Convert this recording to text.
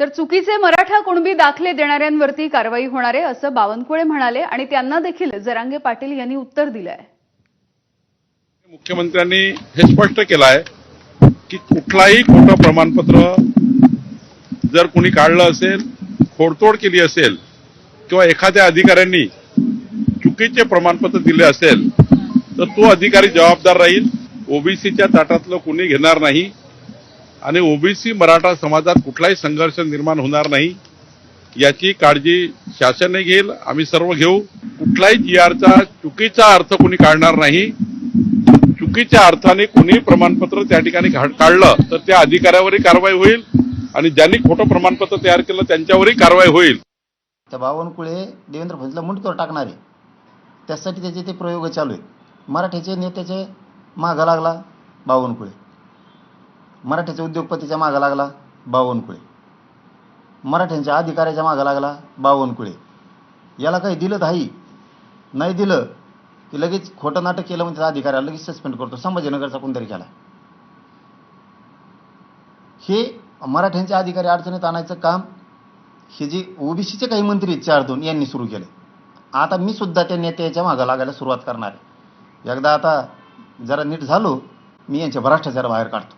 तर चुकीचे मराठा कुणबी दाखले देणाऱ्यांवरती कारवाई होणार आहे असं बावनकुळे म्हणाले आणि त्यांना देखील जरांगे पाटील यांनी उत्तर दिलं आहे मुख्यमंत्र्यांनी हे स्पष्ट केलं आहे की कुठलाही खोटं प्रमाणपत्र जर कोणी काढलं असेल खोडतोड केली असेल किंवा एखाद्या अधिकाऱ्यांनी चुकीचे प्रमाणपत्र दिले असेल तर तो अधिकारी जबाबदार राहील. ओबीसीच्या ताटातलं कुणी घेणार नाही. आणि ओबीसी मराठा समाजात कुठलाही संघर्ष निर्माण होणार नाही याची काळजी शासनही घेईल. आम्ही सर्व घेऊ. कुठलाही जी आरचा चुकीचा अर्थ कोणी काढणार नाही. चुकीच्या अर्थाने कोणी प्रमाणपत्र त्या ठिकाणी काढलं तर त्या अधिकाऱ्यावरही कारवाई होईल आणि ज्यांनी खोटं प्रमाणपत्र तयार केलं त्यांच्यावरही कारवाई होईल. त्या बावनकुळे देवेंद्र फडणवीसला मुंडतोड टाकणारे. त्यासाठी त्याचे ते प्रयोग चालू आहेत. मराठ्याचे नेत्याचे मागं लागला बावनकुळे. मराठ्याच्या उद्योगपतीच्या मागं लागला बावनकुळे मराठ्यांच्या अधिकाऱ्याच्या मागं लागला बावनकुळे याला काही दिलं नाही. नाही दिलं की लगेच खोटं नाटक केलं म्हणजे त्या अधिकाऱ्याला लगेच सस्पेंड करतो. संभाजीनगरचा कोणतरी केला. हे मराठ्यांचे अधिकारी अडचणीत आणायचं काम हे जे ओबीसीचे काही मंत्री आहेत चार दोन यांनी सुरू केले. आता मी सुद्धा त्या नेत्याच्या मागं लागायला सुरुवात करणार आहे. एकदा आता जरा नीट झालो मी यांच्या भ्रष्टाचार बाहेर काढतो.